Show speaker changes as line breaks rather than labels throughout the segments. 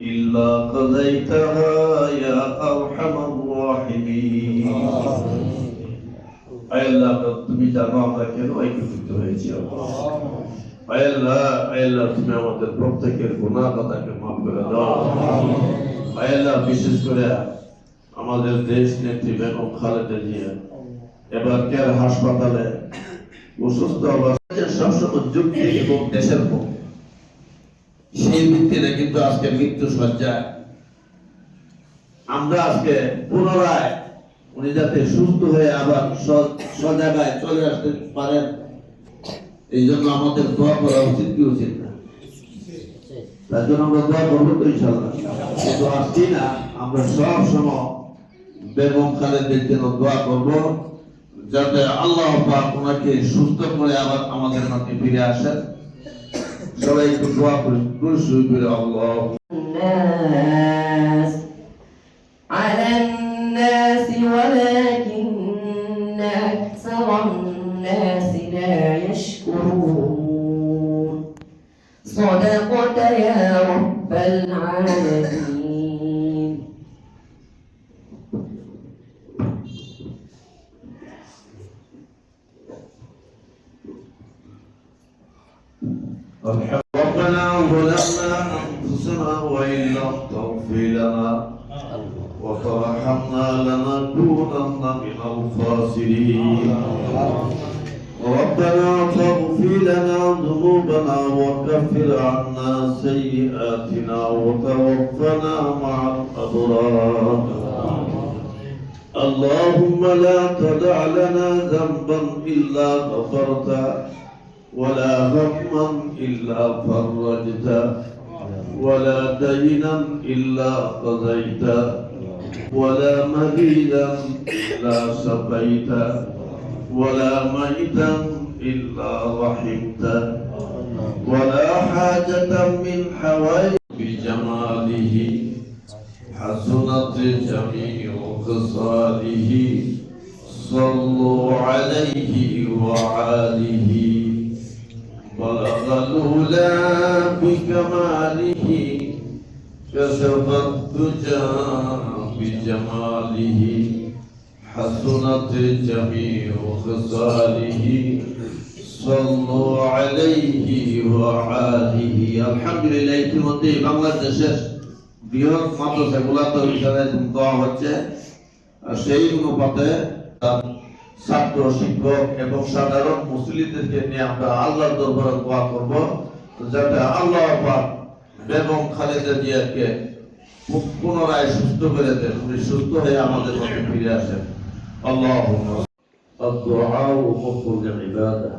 إلا قضيتها يا أرحم الراحمين আল্লাহ তুমি জানো আমরা কেন একত্রিত হয়েছি আল্লাহ আল্লাহ তুমি আমাদের প্রত্যেকের গুনাহ কথাকে মাফ করে দাও আল্লাহ বিশেষ করে আমাদের দেশ নেত্রী বেগম খালেদা জিয়া এবার কেয়ার হাসপাতালে অসুস্থ অবস্থায় সবসময় যুক্তি এবং দেশের পক্ষে সেই ভিত্তিতে কিন্তু আজকে মৃত্যু সজ্জায় আমরা আজকে পুনরায় উনি যাতে সুস্থ হয়ে আবার সজাগায় চলে আসতে পারেন, এই জন্য আমাদের দোয়া করা উচিত কি উচিত না? তার জন্য আমরা দোয়া করব তো ইনশাল্লাহ কিন্তু আসছি না, আমরা সব সময় বেগম খালেদের জন্য দোয়া যাতে আল্লাহ পাক ওনাকে সুস্থ করে আবার আমাদের মাঝে ফিরে আসেন। সবাই একটু দোয়া করি শুরু করে আল্লাহ
الناس على الناس ولكن أكثر الناس لا يشكرون صدقت يا رب العالمين
ربنا ظلمنا أنفسنا وإن لم تغفر لنا وترحمنا لنكونن من الخاسرين. ربنا فاغفر لنا ذنوبنا وكفر عنا سيئاتنا وتوفنا مع الأبرار. اللهم لا تدع لنا ذنبا إلا غفرته. ولا هما إلا فرجته ولا دينا إلا قضيته ولا مريدا إلا شفيته ولا ميتا إلا رحمته ولا حاجة من حوائج بجماله حسنت جميع خصاله صلوا عليه وعاله بلغ الأولى بكماله كشف الدجى بجماله حسنت جميع خصاله صلوا عليه وعاله الحمد لله ইতিমধ্যে বাংলাদেশের বৃহৎ মাদ্রাসাগুলা তো হিসাবে দেওয়া হচ্ছে আর সেই অনুপাতে তার ছাত্র শিক্ষক এবং সাধারণ মুসলিমদেরকে নিয়ে আমরা আল্লাহর দরবারে দোয়া করব যাতে আল্লাহ পাক বেগম খালেদা জিয়াকে পু- পুনরায় সুস্থ করে দেন উনি সুস্থ হয়ে আমাদের মধ্যে ফিরে আসেন আল্লাহ الدعاء مخ العبادة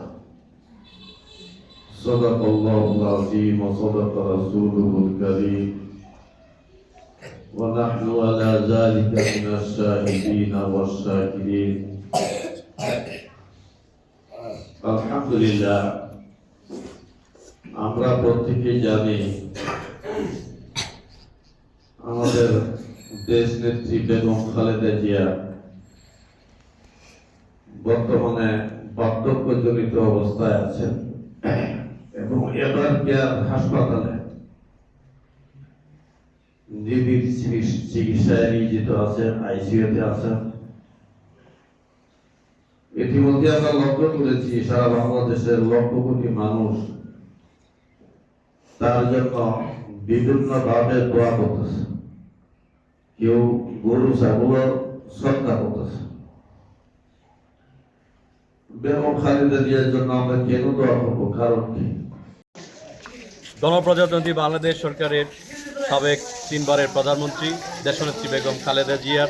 صدق الله العظيم وصدق رسوله الكريم ونحن على ذلك من الشاهدين والشاكرين আলহামদুলিল্লাহ, আমরা প্রত্যেকে জানি আমাদের দেশ নেত্রী বেগম খালেদা জিয়া বর্তমানে বার্ধক্যজনিত অবস্থায় আছেন এবং এবার কেয়ার হাসপাতালে নিবিড় চিকিৎস- চিকিৎসায় নিয়োজিত আছেন, আইসিইউতে আছেন। ইতিমধ্যে আমরা লক্ষ্য করেছি, সারা বাংলাদেশের লক্ষ কোটি মানুষ তার জন্য বিভিন্ন ভাবে দোয়া করতেছে। কেউ গরু, ছাগল শ্রদ্ধা করতেছে। বেগম খালেদা জিয়ার জন্য আমরা কেন দোয়া করব? কারণ কি?
গণপ্রজাতন্ত্রী বাংলাদেশ সরকারের সাবেক তিনবারের প্রধানমন্ত্রী, দেশনেত্রী বেগম খালেদা জিয়ার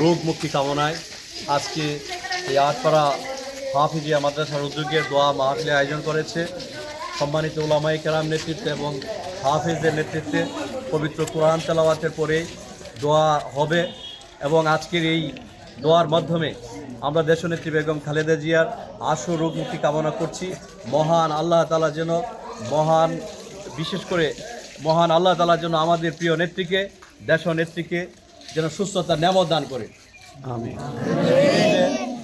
রোগ মুক্তি কামনায় আজকে এই আটপাড়া হাফিজিয়া মাদ্রাসার উদ্যোগে দোয়া মাহফিলের আয়োজন করেছে। সম্মানিত ওলামাই কেরাম নেতৃত্বে এবং হাফিজদের নেতৃত্বে পবিত্র কোরআন তেলাওয়াতের পরে দোয়া হবে এবং আজকের এই দোয়ার মাধ্যমে আমরা দেশনেত্রী বেগম খালেদা জিয়ার আশু রোগ মুক্তি কামনা করছি। মহান আল্লাহ তালা যেন মহান, বিশেষ করে মহান আল্লাহ তালার জন্য আমাদের প্রিয় নেত্রীকে দেশ নেত্রীকে যেন সুস্থতার নেমত দান করে আমি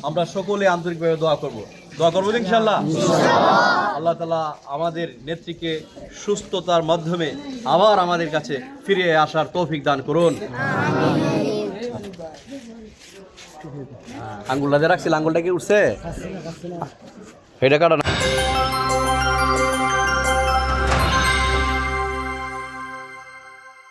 আমরা সকলে আন্তরিকভাবে দোয়া করব। দোয়া করব ইনশাল্লাহ আল্লাহ তালা আমাদের নেত্রীকে সুস্থতার মাধ্যমে আবার আমাদের কাছে ফিরে আসার তৌফিক দান করুন। আঙ্গুলটা যে রাখছিল আঙ্গুলটা কি উঠছে? এটা কাটা না।